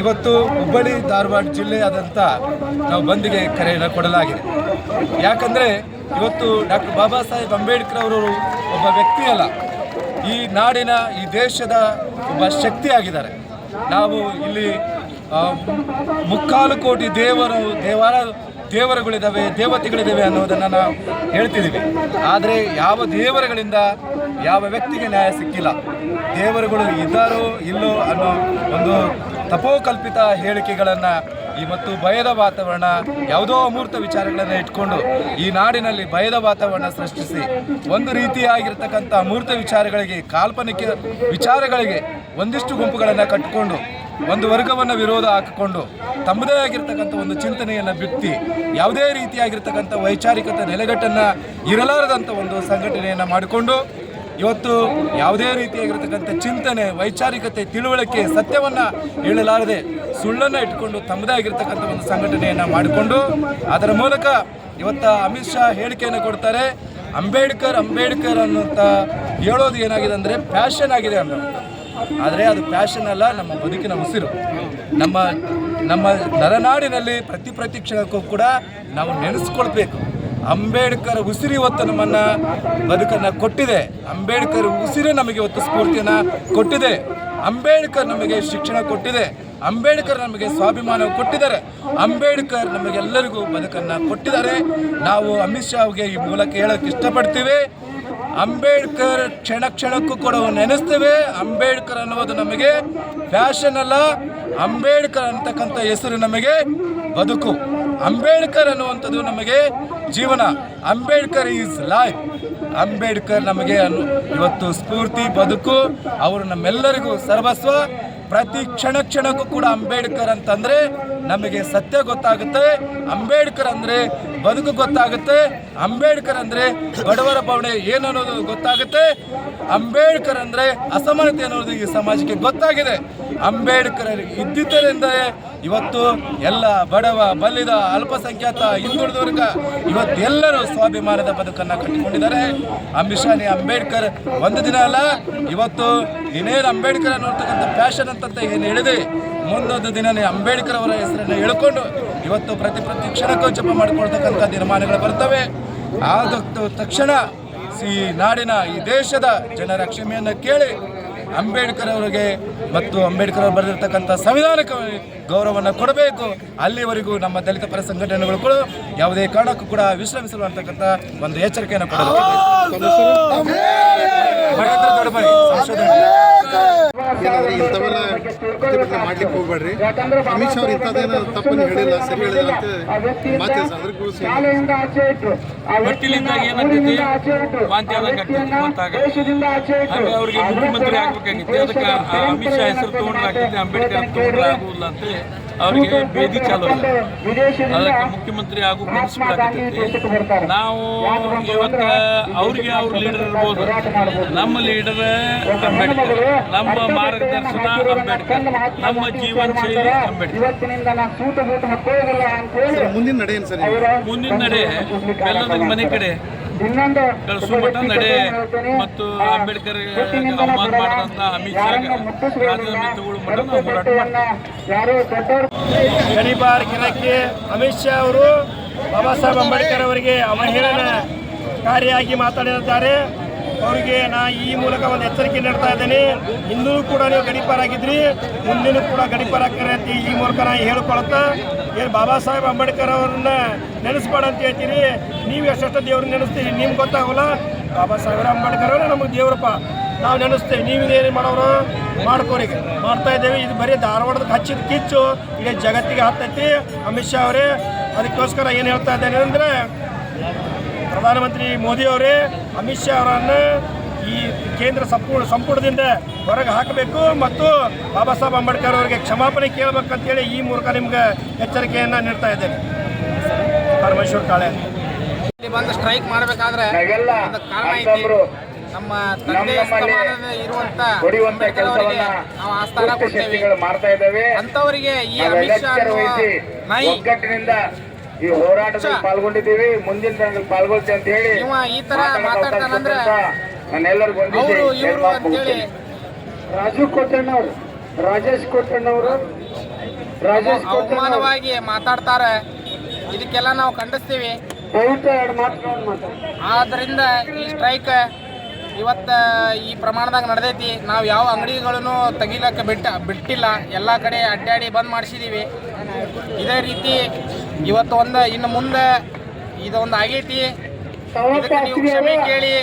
ಇವತ್ತು ಹುಬ್ಬಳ್ಳಿ ಧಾರವಾಡ ಜಿಲ್ಲೆಯಾದಂಥ ನಾವು ಬಂದಿಗೆ ಕರೆಯನ್ನು ಕೊಡಲಾಗಿದೆ. ಯಾಕಂದರೆ ಇವತ್ತು ಡಾಕ್ಟರ್ ಬಾಬಾ ಸಾಹೇಬ್ ಅಂಬೇಡ್ಕರ್ ಅವರು ಒಬ್ಬ ವ್ಯಕ್ತಿಯಲ್ಲ. ಈ ನಾಡಿನ, ಈ ದೇಶದ ಒಬ್ಬ ಶಕ್ತಿಯಾಗಿದ್ದಾರೆ. ನಾವು ಇಲ್ಲಿ ಮುಕ್ಕಾಲು ಕೋಟಿ ದೇವರು, ದೇವರ, ದೇವರುಗಳಿದ್ದಾವೆ, ದೇವತೆಗಳಿದ್ದಾವೆ ಅನ್ನೋದನ್ನು ನಾವು ಹೇಳ್ತಿದ್ದೀವಿ. ಆದರೆ ಯಾವ ದೇವರುಗಳಿಂದ ಯಾವ ವ್ಯಕ್ತಿಗೆ ನ್ಯಾಯ ಸಿಕ್ಕಿಲ್ಲ? ದೇವರುಗಳು ಇದ್ದಾರೋ ಇಲ್ಲೋ ಅನ್ನೋ ಒಂದು ತಪೋಕಲ್ಪಿತ ಹೇಳಿಕೆಗಳನ್ನು ಈ ಮತ್ತು ಭಯದ ವಾತಾವರಣ ಯಾವುದೋ ಅಮೂರ್ತ ವಿಚಾರಗಳನ್ನು ಇಟ್ಕೊಂಡು ಈ ನಾಡಿನಲ್ಲಿ ಭಯದ ವಾತಾವರಣ ಸೃಷ್ಟಿಸಿ ಒಂದು ರೀತಿಯಾಗಿರ್ತಕ್ಕಂಥ ಅಮೂರ್ತ ವಿಚಾರಗಳಿಗೆ, ಕಾಲ್ಪನಿಕ ವಿಚಾರಗಳಿಗೆ ಒಂದಿಷ್ಟು ಗುಂಪುಗಳನ್ನು ಕಟ್ಟಿಕೊಂಡು ಒಂದು ವರ್ಗವನ್ನು ವಿರೋಧ ಹಾಕಿಕೊಂಡು ತಮ್ಮದೇ ಆಗಿರ್ತಕ್ಕಂಥ ಒಂದು ಚಿಂತನೆಯನ್ನು ಬಿತ್ತಿ, ಯಾವುದೇ ರೀತಿಯಾಗಿರ್ತಕ್ಕಂಥ ವೈಚಾರಿಕತೆ ನೆಲೆಗಟ್ಟನ್ನು ಇರಲಾರದಂಥ ಒಂದು ಸಂಘಟನೆಯನ್ನು ಮಾಡಿಕೊಂಡು, ಇವತ್ತು ಯಾವುದೇ ರೀತಿಯಾಗಿರ್ತಕ್ಕಂಥ ಚಿಂತನೆ, ವೈಚಾರಿಕತೆ, ತಿಳುವಳಿಕೆ, ಸತ್ಯವನ್ನು ಹೇಳಲಾರದೆ ಸುಳ್ಳನ್ನು ಇಟ್ಕೊಂಡು ತಮ್ಮದೇ ಆಗಿರ್ತಕ್ಕಂಥ ಒಂದು ಸಂಘಟನೆಯನ್ನು ಮಾಡಿಕೊಂಡು, ಅದರ ಮೂಲಕ ಇವತ್ತು ಅಮಿತ್ ಶಾ ಹೇಳಿಕೆಯನ್ನು ಕೊಡ್ತಾರೆ. ಅಂಬೇಡ್ಕರ್ ಅಂಬೇಡ್ಕರ್ ಅನ್ನುವಂಥ ಹೇಳೋದು ಏನಾಗಿದೆ ಅಂದರೆ ಫ್ಯಾಷನ್ ಆಗಿದೆ ಅನ್ನೋದು ಆದರೆ ಅದು ಪ್ಯಾಷನ್ ಅಲ್ಲ, ನಮ್ಮ ಬದುಕಿನ ಉಸಿರು. ನಮ್ಮ ನಮ್ಮ ನರನಾಡಿನಲ್ಲಿ ಪ್ರತಿ ಪ್ರತಿ ಕ್ಷಣಕ್ಕೂ ಕೂಡ ನಾವು ನೆನೆಸ್ಕೊಳ್ಬೇಕು. ಅಂಬೇಡ್ಕರ್ ಉಸಿರಿ ಇವತ್ತು ನಮ್ಮನ್ನು ಬದುಕನ್ನು ಕೊಟ್ಟಿದೆ. ಅಂಬೇಡ್ಕರ್ ಉಸಿರು ನಮಗೆ ಇವತ್ತು ಸ್ಫೂರ್ತಿಯನ್ನು ಕೊಟ್ಟಿದೆ. ಅಂಬೇಡ್ಕರ್ ನಮಗೆ ಶಿಕ್ಷಣ ಕೊಟ್ಟಿದೆ. ಅಂಬೇಡ್ಕರ್ ನಮಗೆ ಸ್ವಾಭಿಮಾನ ಕೊಟ್ಟಿದ್ದಾರೆ. ಅಂಬೇಡ್ಕರ್ ನಮಗೆಲ್ಲರಿಗೂ ಬದುಕನ್ನು ಕೊಟ್ಟಿದ್ದಾರೆ. ನಾವು ಅಮಿತ್ ಶಾವ್ಗೆ ಈ ಮೂಲಕ ಹೇಳೋಕ್ಕೆ ಇಷ್ಟಪಡ್ತೀವಿ. ಅಂಬೇಡ್ಕರ್ ಕ್ಷಣ ಕ್ಷಣಕ್ಕೂ ಕೂಡ ನೆನೆಸ್ತೇವೆ. ಅಂಬೇಡ್ಕರ್ ಅನ್ನೋದು ನಮಗೆ ಫ್ಯಾಷನ್ ಅಲ್ಲ. ಅಂಬೇಡ್ಕರ್ ಅಂತಕ್ಕಂಥ ಹೆಸರು ನಮಗೆ ಬದುಕು. ಅಂಬೇಡ್ಕರ್ ಅನ್ನುವಂಥದ್ದು ನಮಗೆ ಜೀವನ. Ambedkar is life. ಅಂಬೇಡ್ಕರ್ ನಮಗೆ ಅನ್ನು ಇವತ್ತು ಸ್ಫೂರ್ತಿ, ಬದುಕು, ಅವರು ನಮ್ಮೆಲ್ಲರಿಗೂ ಸರ್ವಸ್ವ. ಪ್ರತಿ ಕ್ಷಣ ಕ್ಷಣಕ್ಕೂ ಕೂಡ ಅಂಬೇಡ್ಕರ್ ಅಂತಂದರೆ ನಮಗೆ ಸತ್ಯ ಗೊತ್ತಾಗುತ್ತೆ. ಅಂಬೇಡ್ಕರ್ ಅಂದ್ರೆ ಬದುಕು ಗೊತ್ತಾಗುತ್ತೆ. ಅಂಬೇಡ್ಕರ್ ಅಂದ್ರೆ ಬಡವರ ಭಾವನೆ ಏನು ಅನ್ನೋದು ಗೊತ್ತಾಗುತ್ತೆ? ಅಂಬೇಡ್ಕರ್ ಅಂದ್ರೆ ಅಸಮಾನತೆ ಅನ್ನೋದು ಈ ಸಮಾಜಕ್ಕೆ ಗೊತ್ತಾಗಿದೆ. ಅಂಬೇಡ್ಕರ್ ಇದ್ದಿದ್ದರಿಂದ ಇವತ್ತು ಎಲ್ಲ ಬಡವ, ಬಲ್ಲಿದ, ಅಲ್ಪಸಂಖ್ಯಾತ, ಹಿಂದುಳಿದ ವರ್ಗ ಇವತ್ತು ಎಲ್ಲರೂ ಸ್ವಾಭಿಮಾನದ ಬದುಕನ್ನು ಕಟ್ಟಿಕೊಂಡಿದ್ದಾರೆ. ಅಮಿತ್ ಶಾನಿ ಅಂಬೇಡ್ಕರ್ ಒಂದು ದಿನ ಅಲ್ಲ, ಇವತ್ತು ಇನ್ನೇನು ಅಂಬೇಡ್ಕರ್ ನೋಡ್ತಕ್ಕಂಥ ಫ್ಯಾಷನ್ ಅಂತಂತ ಏನು ಹೇಳಿದೆ? ಮುಂದೊಂದು ದಿನನೇ ಅಂಬೇಡ್ಕರ್ ಅವರ ಹೆಸರನ್ನು ಹೇಳ್ಕೊಂಡು ಇವತ್ತು ಪ್ರತಿ ಪ್ರತಿ ಕ್ಷಣಕ್ಕೂ ಜಪ ಮಾಡಿಕೊಳ್ತಕ್ಕಂಥ ತೀರ್ಮಾನಗಳು ಬರ್ತವೆ. ಆದ ತಕ್ಷಣ ಈ ನಾಡಿನ ಈ ದೇಶದ ಜನರ ಕ್ಷಮೆಯನ್ನು ಕೇಳಿ ಅಂಬೇಡ್ಕರ್ ಅವರಿಗೆ ಮತ್ತು ಅಂಬೇಡ್ಕರ್ ಅವರು ಬರೆದಿರ್ತಕ್ಕಂಥ ಸಂವಿಧಾನಕ್ಕೆ ಗೌರವವನ್ನು ಕೊಡಬೇಕು. ಅಲ್ಲಿವರೆಗೂ ನಮ್ಮ ದಲಿತ ಪರ ಸಂಘಟನೆಗಳು ಕೂಡ ಯಾವುದೇ ಕಾರಣಕ್ಕೂ ಕೂಡ ವಿಶ್ರಮಿಸಲು ಅಂತಕ್ಕಂಥ ಒಂದು ಎಚ್ಚರಿಕೆಯನ್ನು ಕೊಡಬೇಕು. ಇಂಥವೆಲ್ಲ ಪ್ರತಿಭಟನೆ ಮಾಡ್ಲಿಕ್ಕೆ ಹೋಗ್ಬೇಡ್ರಿ ಅಮಿತ್ ಶಾ ಅವ್ರು ಇಂಥದ್ದೇನು ತಪ್ಪನ್ನು ಹೇಳಿಲ್ಲ ಸರಿ ಹೇಳಿಲ್ಲ ಅಂತ ಮಾತಿದೆ ಹೊಟ್ಟಿಲಿದ್ದಾಗ ಏನಾಗ್ತೈತಿ? ವಾಂತಿ ಆದಂಗೆ ಗೊತ್ತಾಗ. ಹಾಗೆ ಅವ್ರಿಗೆ ಮುಖ್ಯಮಂತ್ರಿ ಆಗ್ಬೇಕಾಗಿತ್ತು. ಅದಕ್ಕೆ ಆ ಅಮಿತ್ ಶಾ ಹೆಸರು ತೊಗೊಂಡ್ರೆ ಆಗ್ತೈತಿ ಅಂಬೇಡ್ಕರ್ ತೊಗೊಂಡ್ರೆ ಆಗುದಿಲ್ಲ ಅಂತ ಅವ್ರಿಗೆ ಬೇದಿ ಚಾಲು ಇಲ್ಲ ಅದಕ್ಕೆ ಮುಖ್ಯಮಂತ್ರಿ ಆಗು ಕನಸ್ಬಿಡಾಕತ್ತೈತಿ ನಾವು ಇವತ್ತು ಅವ್ರಿಗೆ ಅವ್ರ ಲೀಡರ್ ಇರ್ಬೋದು. ನಮ್ಮ ಲೀಡರ್ ಅಂಬೇಡ್ಕರ್. ನಮ್ಮ ಮಾರ್ಗದರ್ಶನ ಅಂಬೇಡ್ಕರ್. ನಮ್ಮ ಜೀವನ ಶೈಲಿ ಅಂಬೇಡ್ಕರ್. ಮುಂದಿನ ನಡೆ ಏನು ಸರ್ ಈಗ? ಮುಂದಿನ ನಡೆ. ಬೆಲ್ಲದ ಮನೆ ಕಡೆ. ಕಳಿಸುವ ಮಠ ನಡೆ ಮತ್ತು ಅಂಬೇಡ್ಕರ್ ಅವಮಾನ ಮಾಡಿದಂತ ಅಮಿತ್ ಶಾ ರಾಜೀನಾಮೆ ತಗೊಳ್ಳೋ ಮಠ ನಾವು ಹೋರಾಟ ಮಾಡ್ತೀವಿ. ಗಡಿಪಾರ್ ಕಿರಕ್ಕೆ ಅಮಿತ್ ಶಾ ಅವರು ಬಾಬಾ ಸಾಹೇಬ್ ಅಂಬೇಡ್ಕರ್ ಅವರಿಗೆ ಅವಹೇಳನಕಾರಿಯಾಗಿ ಮಾತಾಡಿದ್ದಾರೆ. ಅವರಿಗೆ ನಾ ಈ ಮೂಲಕ ಒಂದು ಎಚ್ಚರಿಕೆ ನೀಡ್ತಾ ಇದ್ದೇನೆ. ಇಂದೂ ಕೂಡ ನೀವು ಗಡಿಪಾರ ಆಗಿದ್ರಿ. ಮುಂದಿನ ಕೂಡ ಗಡಿಪಾರಾಗ್ತಾರೆ ಅಂತ ಈ ಮೂಲಕ ನಾ ಹೇಳ್ಕೊಳತ್ತ ಏನು ಬಾಬಾ ಸಾಹೇಬ್ ಅಂಬೇಡ್ಕರ್ ಅವ್ರನ್ನ ನೆನೆಸ್ಬೇಡ ಅಂತ ಹೇಳ್ತೀರಿ. ನೀವು ಎಷ್ಟೆಷ್ಟು ದೇವ್ರನ್ನ ನೆನೆಸ್ತೀರಿ. ನಿಮ್ಗೆ ಗೊತ್ತಾಗೋಲ್ಲ. ಬಾಬಾ ಸಾಹೇಬ್ ಅಂಬೇಡ್ಕರ್ ಅವರೇ ನಮಗೆ ದೇವ್ರಪ್ಪ. ನಾವು ನೆನೆಸ್ತೇವೆ. ಏನು ಮಾಡೋರು ಮಾಡ್ಕೋರಿ. ಮಾಡ್ತಾ ಇದ್ದೇವೆ. ಇದು ಬರೀ ಧಾರವಾಡದ ಹಚ್ಚಿದ ಕಿಚ್ಚು. ಈಗ ಜಗತ್ತಿಗೆ ಹತ್ತೈತಿ. ಅಮಿತ್ ಶಾ ಅವರೇ ಅದಕ್ಕೋಸ್ಕರ ಏನು ಹೇಳ್ತಾ ಇದ್ದೇನೆ ಅಂದರೆ ಪ್ರಧಾನಮಂತ್ರಿ ಮೋದಿ ಅವರೇ ಅಮಿತ್ ಶಾ ಅವರನ್ನು ಈ ಕೇಂದ್ರ ಸಂಪೂರ್ಣ ಸಂಪುಟದಿಂದ ಹೊರಗೆ ಹಾಕಬೇಕು ಮತ್ತು ಬಾಬಾ ಸಾಹೇಬ್ ಅಂಬೇಡ್ಕರ್ ಅವರಿಗೆ ಕ್ಷಮಾಪಣೆ ಕೇಳಬೇಕಂತೇಳಿ ಈ ಮೂಲಕ ನಿಮ್ಗೆ ಎಚ್ಚರಿಕೆಯನ್ನು ನೀಡ್ತಾ ಇದ್ದೇನೆ. ಪರಮೇಶ್ವರ್ ಕಾಳೆ. ಇಲ್ಲಿ ಬಂದು ಸ್ಟ್ರೈಕ್ ಮಾಡಬೇಕಾದ್ರೆ ಕಾರಣ ಐತಿ ನಮ್ಮ ತಂದೆ ಇರುವಂತ ನಾವು ಆಸ್ಥಾನ ಕೊಡ್ತೇವೆ ಮಾಡ್ತಾ ಇದ್ದೇವೆ. ಅಂತವರಿಗೆ ಈ ಅಮಿತ್ ಶಾ ನಾಯಿ ಈ ಹೋರಾಟದಲ್ಲಿ ಪಾಲ್ಗೊಂಡಿದ್ದೀವಿ. ಮುಂದಿನ ದಿನದಲ್ಲಿ ಪಾಲ್ಗೊಳ್ತೀವಿ ಅಂತ ಹೇಳಿ ಈ ತರ ಮಾತಾಡ್ತಾನಂದ್ರೆ ನನ್ನೆಲ್ಲರಿಗೂ ಅವರು ಇವರು ಅಂತೇಳಿ ರಾಜು ಕೋಟಣ್ಣವರು ರಾಜೇಶ್ ಕೋಟಣ್ಣವರು ರಾಜೇಶ್ ಅವಮಾನವಾಗಿ ಮಾತಾಡ್ತಾರೆ. ಇದಕ್ಕೆಲ್ಲ ನಾವು ಖಂಡಿಸ್ತೀವಿ. ದಯವಿಟ್ಟು ಎರಡು ಮಾತಾಡಿ. ಆದ್ದರಿಂದ ಈ ಸ್ಟ್ರೈಕ್ ಇವತ್ತ ಈ ಪ್ರಮಾಣದಾಗ ನಡೆದೈತಿ. ನಾವು ಯಾವ ಅಂಗಡಿಗಳನ್ನು ತೆಗಿಲಕ್ಕೆ ಬಿಟ್ಟ ಬಿಟ್ಟಿಲ್ಲ. ಎಲ್ಲ ಕಡೆ ಅಡ್ಡಾಡಿ ಬಂದ್ ಮಾಡಿಸಿದ್ದೀವಿ ಇದೇ ರೀತಿ ಇವತ್ತು ಒಂದು ಇನ್ನು ಮುಂದೆ ಇದೊಂದು ಆಗೈತಿ. ಇದಕ್ಕೆ ನೀವು ಕ್ಷಮೆ ಕೇಳಿ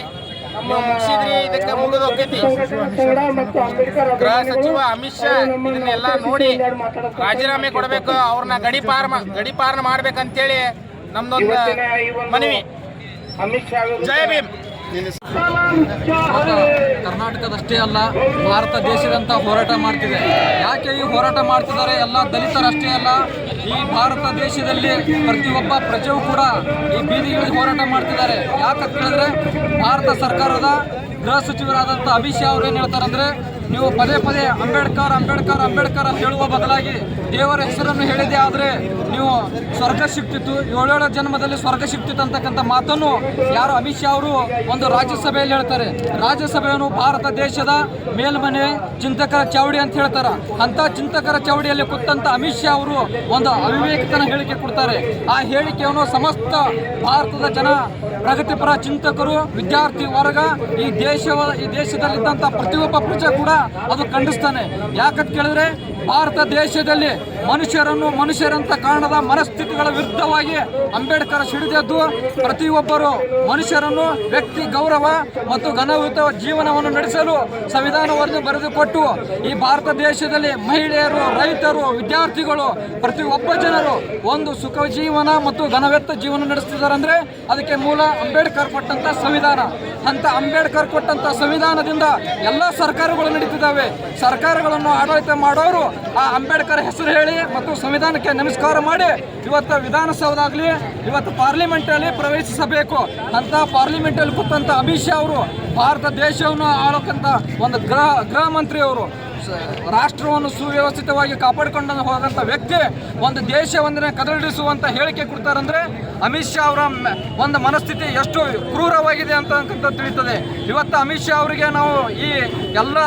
ನೀವು ಮುಗಿಸಿದ್ರಿ ಇದಕ್ಕೆ ಮುಗಿದು ಹೋಗ್ತೈತಿ. ಗೃಹ ಸಚಿವ ಅಮಿತ್ ಶಾ ಇದನ್ನೆಲ್ಲ ನೋಡಿ ರಾಜೀನಾಮೆ ಕೊಡಬೇಕು ಅವ್ರನ್ನ ಗಡಿಪಾರ ಗಡಿ ಗಡಿಪಾರನ ಮಾಡ್ಬೇಕಂತೇಳಿ ನಮ್ದೊಂದು ಮನವಿ. ಅಮಿತ್ ಶಾ ಜೈ ಭೀಮ್. ಕರ್ನಾಟಕದಷ್ಟೇ ಅಲ್ಲ, ಭಾರತ ದೇಶದಂತ ಹೋರಾಟ ಮಾಡ್ತಿದೆ. ಯಾಕೆ ಈ ಹೋರಾಟ ಮಾಡ್ತಿದ್ದಾರೆ? ಎಲ್ಲ ದಲಿತರಷ್ಟೇ ಅಲ್ಲ, ಈ ಭಾರತ ದೇಶದಲ್ಲಿ ಪ್ರತಿಯೊಬ್ಬ ಪ್ರಜೆಯೂ ಕೂಡ ಈ ಬೀದಿಗಳಿಗೆ ಹೋರಾಟ ಮಾಡ್ತಿದ್ದಾರೆ. ಯಾಕಂತ ಹೇಳಿದ್ರೆ ಭಾರತ ಸರ್ಕಾರದ ಗೃಹ ಸಚಿವರಾದಂಥ ಅಮಿತ್ ಶಾ ಅವ್ರು ಏನು ಹೇಳ್ತಾರಂದ್ರೆ ನೀವು ಪದೇ ಪದೇ ಅಂಬೇಡ್ಕರ್ ಅಂಬೇಡ್ಕರ್ ಅಂಬೇಡ್ಕರ್ ಅಂತ ಹೇಳುವ ಬದಲಾಗಿ ದೇವರ ಹೆಸರನ್ನು ಹೇಳಿದೆ ಆದರೆ ನೀವು ಸ್ವರ್ಗ ಸಿಕ್ತಿತ್ತು ಏಳೇಳು ಜನ್ಮದಲ್ಲಿ ಸ್ವರ್ಗ ಸಿಕ್ತಿತ್ತು ಅಂತಕ್ಕಂಥ ಮಾತನ್ನು ಯಾರು ಅಮಿತ್ ಶಾ ಅವರು ಒಂದು ರಾಜ್ಯಸಭೆಯಲ್ಲಿ ಹೇಳ್ತಾರೆ. ರಾಜ್ಯಸಭೆಯನ್ನು ಭಾರತ ದೇಶದ ಮೇಲ್ಮನೆ ಚಿಂತಕರ ಚಾವಡಿ ಅಂತ ಹೇಳ್ತಾರೆ. ಅಂಥ ಚಿಂತಕರ ಚಾವಡಿಯಲ್ಲಿ ಕೂತಂತ ಅಮಿತ್ ಶಾ ಅವರು ಒಂದು ಅವಿವೇಕತನ ಹೇಳಿಕೆ ಕೊಡ್ತಾರೆ. ಆ ಹೇಳಿಕೆಯನ್ನು ಸಮಸ್ತ ಭಾರತದ ಜನ ಪ್ರಗತಿಪರ ಚಿಂತಕರು, ವಿದ್ಯಾರ್ಥಿ ವರ್ಗ ಈ ದೇಶ ಈ ದೇಶದಲ್ಲಿದ್ದಂಥ ಪ್ರತಿಯೊಬ್ಬ ಪ್ರಜೆ ಕೂಡ ಅದು ಖಂಡಿಸ್ತಾನೆ. ಯಾಕಂತ ಕೇಳಿದ್ರೆ, ಭಾರತ ದೇಶದಲ್ಲಿ ಮನುಷ್ಯರನ್ನು ಮನುಷ್ಯರಂತ ಕಾರಣದ ಮನಸ್ಥಿತಿಗಳ ವಿರುದ್ಧವಾಗಿ ಅಂಬೇಡ್ಕರ್ ಸಿಡಿದೆದ್ದು ಪ್ರತಿಯೊಬ್ಬರು ಮನುಷ್ಯರನ್ನು ವ್ಯಕ್ತಿ ಗೌರವ ಮತ್ತು ಘನಯುತ ಜೀವನವನ್ನು ನಡೆಸಲು ಸಂವಿಧಾನವನ್ನು ಬರೆದುಕೊಟ್ಟು ಈ ಭಾರತ ದೇಶದಲ್ಲಿ ಮಹಿಳೆಯರು, ರೈತರು, ವಿದ್ಯಾರ್ಥಿಗಳು ಪ್ರತಿಯೊಬ್ಬ ಜನರು ಒಂದು ಸುಖ ಜೀವನ ಮತ್ತು ಘನವೆತ್ತ ಜೀವನ ನಡೆಸ್ತಿದ್ದಾರೆ ಅಂದರೆ ಅದಕ್ಕೆ ಮೂಲ ಅಂಬೇಡ್ಕರ್ ಕೊಟ್ಟಂತ ಸಂವಿಧಾನ. ಅಂತ ಅಂಬೇಡ್ಕರ್ ಕೊಟ್ಟಂತ ಸಂವಿಧಾನದಿಂದ ಎಲ್ಲ ಸರ್ಕಾರಗಳು ನಡೀತಿದ್ದಾವೆ. ಸರ್ಕಾರಗಳನ್ನು ಆಡಳಿತ ಮಾಡೋರು ಆ ಅಂಬೇಡ್ಕರ್ ಹೆಸರು ಹೇಳಿ ಮತ್ತು ಸಂವಿಧಾನಕ್ಕೆ ನಮಸ್ಕಾರ ಮಾಡಿ ಇವತ್ತು ವಿಧಾನಸೌಧ ಆಗಲಿ ಇವತ್ತು ಪಾರ್ಲಿಮೆಂಟಲ್ಲಿ ಪ್ರವೇಶಿಸಬೇಕು ಅಂತ ಪಾರ್ಲಿಮೆಂಟಲ್ಲಿ ಕೂತಂಥ ಅಮಿತ್ ಶಾ ಅವರು, ಭಾರತ ದೇಶವನ್ನು ಆಳೋಕ್ಕಂಥ ಒಂದು ಗೃಹ ಗೃಹ ಮಂತ್ರಿ ಅವರು ಸ- ರಾಷ್ಟ್ರವನ್ನು ಸುವ್ಯವಸ್ಥಿತವಾಗಿ ಕಾಪಾಡಿಕೊಂಡು ಹೋದಂಥ ವ್ಯಕ್ತಿ ಒಂದು ದೇಶವೊಂದನ್ನು ಕದಲಿಸುವಂಥ ಹೇಳಿಕೆ ಕೊಡ್ತಾರಂದರೆ ಅಮಿತ್ ಶಾ ಅವರ ಒಂದು ಮನಸ್ಥಿತಿ ಎಷ್ಟು ಕ್ರೂರವಾಗಿದೆ ಅಂತ ತಿಳಿತದೆ ಇವತ್ತು ಅಮಿತ್ ಶಾ ಅವರಿಗೆ ನಾವು ಈ ಎಲ್ಲ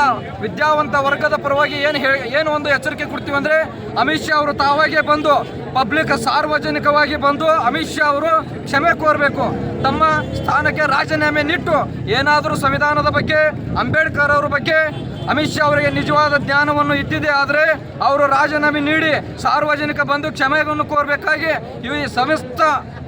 ವಿದ್ಯಾವಂತ ವರ್ಗದ ಪರವಾಗಿ ಏನು ಹೇಳಿ ಏನು ಒಂದು ಎಚ್ಚರಿಕೆ ಕೊಡ್ತೀವಿ ಅಂದರೆ ಅಮಿತ್ ಶಾ ಅವರು ತಾವಾಗೇ ಬಂದು ಪಬ್ಲಿಕ್ ಸಾರ್ವಜನಿಕವಾಗಿ ಬಂದು ಅಮಿತ್ ಶಾ ಅವರು ಕ್ಷಮೆ ಕೋರಬೇಕು. ತಮ್ಮ ಸ್ಥಾನಕ್ಕೆ ರಾಜೀನಾಮೆ ನಿಟ್ಟು ಏನಾದರೂ ಸಂವಿಧಾನದ ಬಗ್ಗೆ, ಅಂಬೇಡ್ಕರ್ ಅವರ ಬಗ್ಗೆ ಅಮಿತ್ ಶಾ ಅವರಿಗೆ ನಿಜವಾದ ಜ್ಞಾನವನ್ನು ಇದ್ದಿದೆ ಆದರೆ ಅವರು ರಾಜೀನಾಮೆ ನೀಡಿ ಸಾರ್ವಜನಿಕ ಬಂದು ಕ್ಷಮೆಯನ್ನು ಕೋರಬೇಕಾಗಿ ಇವು ಈ ಸಮಸ್ತ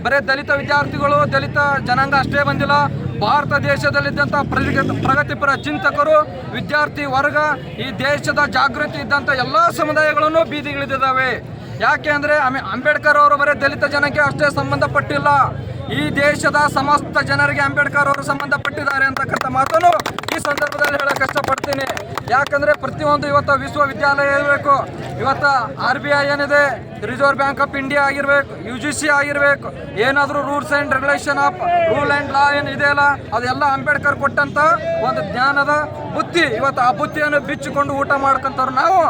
ಬರೀ ದಲಿತ ವಿದ್ಯಾರ್ಥಿಗಳು, ದಲಿತ ಜನಾಂಗ ಅಷ್ಟೇ ಬಂದಿಲ್ಲ. ಭಾರತ ದೇಶದಲ್ಲಿದ್ದಂಥ ಪ್ರಗತಿ ಪ್ರಗತಿಪರ ಚಿಂತಕರು, ವಿದ್ಯಾರ್ಥಿ ವರ್ಗ, ಈ ದೇಶದ ಜಾಗೃತಿ ಇದ್ದಂಥ ಎಲ್ಲ ಸಮುದಾಯಗಳನ್ನು ಬೀದಿಗಿಳಿದಿದ್ದಾವೆ. ಯಾಕೆ ಅಂದರೆ ಅಂಬೇಡ್ಕರ್ ಅವರು ಬರೀ ದಲಿತ ಜನಕ್ಕೆ ಅಷ್ಟೇ ಸಂಬಂಧಪಟ್ಟಿಲ್ಲ. ಈ ದೇಶದ ಸಮಸ್ತ ಜನರಿಗೆ ಅಂಬೇಡ್ಕರ್ ಅವರು ಸಂಬಂಧಪಟ್ಟಿದ್ದಾರೆ ಅಂತಕ್ಕಂಥ ಮಾತನ್ನು ಈ ಸಂದರ್ಭದಲ್ಲಿ ಹೇಳಕ್ಕೆ ಕಷ್ಟಪಡ್ತೀನಿ. ಯಾಕಂದರೆ ಪ್ರತಿಯೊಂದು ಇವತ್ತು ವಿಶ್ವವಿದ್ಯಾಲಯ ಇರಬೇಕು ಇವತ್ತು ಆರ್ ಬಿ ಐ ಏನಿದೆ, ರಿಸರ್ವ್ ಬ್ಯಾಂಕ್ ಆಫ್ ಇಂಡಿಯಾ ಆಗಿರ್ಬೇಕು, ಯು ಜಿ ಸಿ ಆಗಿರ್ಬೇಕು, ಏನಾದರೂ rules and regulation of rule and law ಏನು ಇದೆಯಲ್ಲ ಅದೆಲ್ಲ ಅಂಬೇಡ್ಕರ್ ಕೊಟ್ಟಂಥ ಒಂದು ಜ್ಞಾನದ ಬುತ್ತಿ ಇವತ್ತು ಆ ಬುತ್ತಿಯನ್ನು ಬಿಚ್ಚಿಕೊಂಡು ಊಟ ಮಾಡ್ಕೊಂತವ್ರು ನಾವು.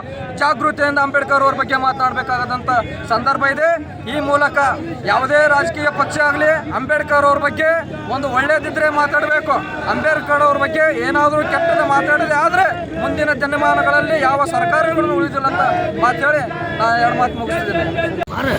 ಜಾಗೃತಿಯಿಂದ ಅಂಬೇಡ್ಕರ್ ಅವ್ರ ಬಗ್ಗೆ ಮಾತಾಡಬೇಕಾದಂಥ ಸಂದರ್ಭ ಇದೆ. ಈ ಮೂಲಕ ಯಾವುದೇ ರಾಜಕೀಯ ಪಕ್ಷ ಆಗಲಿ ಅಂಬೇಡ್ಕರ್ ಅವ್ರ ಬಗ್ಗೆ ಒಂದು ಒಳ್ಳೇದಿದ್ರೆ ಮಾತಾಡಬೇಕು. ಅಂಬೇಡ್ಕರ್ ಅವ್ರ ಬಗ್ಗೆ ಏನಾದರೂ ಕೆಟ್ಟದ್ದು ಮಾತಾಡದೆ ಆದರೆ ಮುಂದಿನ ಜನಮಾನಗಳಲ್ಲಿ ಯಾವ ಸರ್ಕಾರಗಳನ್ನು ಉಳಿದಿಲ್ಲ ಅಂತ ಮಾತು ಹೇಳಿ ನಾನು ಎರಡು ಮಾತು ಮುಗಿಸ್ತಿದ್ದೇನೆ.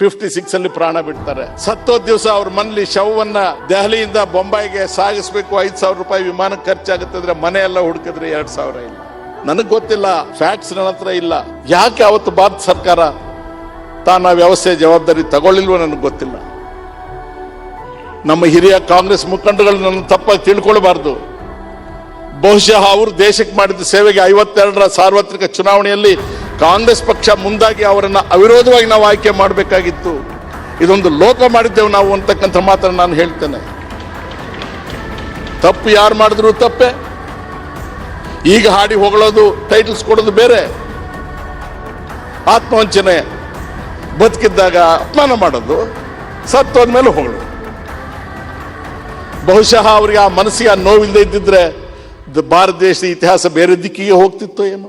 ಫಿಫ್ಟಿ ಸಿಕ್ಸ್ ಅಲ್ಲಿ ಪ್ರಾಣ ಬಿಡ್ತಾರೆ. ಸತ್ತೋ ದಿವಸ ಅವ್ರ ಮನೇಲಿ ಶವವನ್ನ ದೆಹಲಿಯಿಂದ ಬೊಂಬಾಯಿಗೆ ಸಾಗಿಸ್ಬೇಕು, ಐದ್ ಸಾವಿರ ರೂಪಾಯಿ ವಿಮಾನ ಖರ್ಚಾಗುತ್ತಂದ್ರೆ ಮನೆ ಮನೆಯೆಲ್ಲ ಹುಡುಕಿದ್ರೆ ಎರಡ್ ಸಾವಿರ ಇಲ್ಲ. ನನಗ್ ಗೊತ್ತಿಲ್ಲ ಫ್ಯಾಕ್ಟ್ಸ್ ನನ್ನ ಹತ್ರ ಇಲ್ಲ. ಯಾಕೆ ಅವತ್ತು ಭಾರತ ಸರ್ಕಾರ ತಾನ ವ್ಯವಸ್ಥೆ ಜವಾಬ್ದಾರಿ ತಗೊಳ್ಳಿಲ್ವೋ ನನಗೆ ಗೊತ್ತಿಲ್ಲ. ನಮ್ಮ ಹಿರಿಯ ಕಾಂಗ್ರೆಸ್ ಮುಖಂಡಗಳು ನನ್ನ ತಪ್ಪಾಗಿ ತಿಳ್ಕೊಳ್ಬಾರ್ದು. ಬಹುಶಃ ಅವರು ದೇಶಕ್ಕೆ ಮಾಡಿದ ಸೇವೆಗೆ ಐವತ್ತೆರಡರ ಸಾರ್ವತ್ರಿಕ ಚುನಾವಣೆಯಲ್ಲಿ ಕಾಂಗ್ರೆಸ್ ಪಕ್ಷ ಮುಂದಾಗಿ ಅವರನ್ನ ಅವಿರೋಧವಾಗಿ ನಾವು ಆಯ್ಕೆ ಮಾಡಬೇಕಾಗಿತ್ತು. ಇದೊಂದು ಲೋಪ ಮಾಡಿದ್ದೇವೆ ನಾವು ಅಂತಕ್ಕಂಥ ಮಾತನ್ನು ನಾನು ಹೇಳ್ತೇನೆ. ತಪ್ಪು ಯಾರು ಮಾಡಿದ್ರು ತಪ್ಪೆ. ಈಗ ಹಾಡಿ ಹೊಗಳೋದು ಟೈಟಲ್ಸ್ ಕೊಡೋದು ಬೇರೆ. ಆತ್ಮವಂಚನೆ ಬದುಕಿದ್ದಾಗ ಅಪಮಾನ ಮಾಡೋದು ಸತ್ತೋದ್ಮೇಲೆ ಹೊಗಳು ಬಹುಶಃ ಅವರಿಗೆ ಆ ಮನಸ್ಸಿಗೆ ಆ ನೋವಿಲ್ಲದೆ ಇದ್ದಿದ್ರೆ ಭಾರತ ದೇಶದ ಇತಿಹಾಸ ಬೇರೆ ದಿಕ್ಕಿಗೆ ಹೋಗ್ತಿತ್ತು ಏನೋ.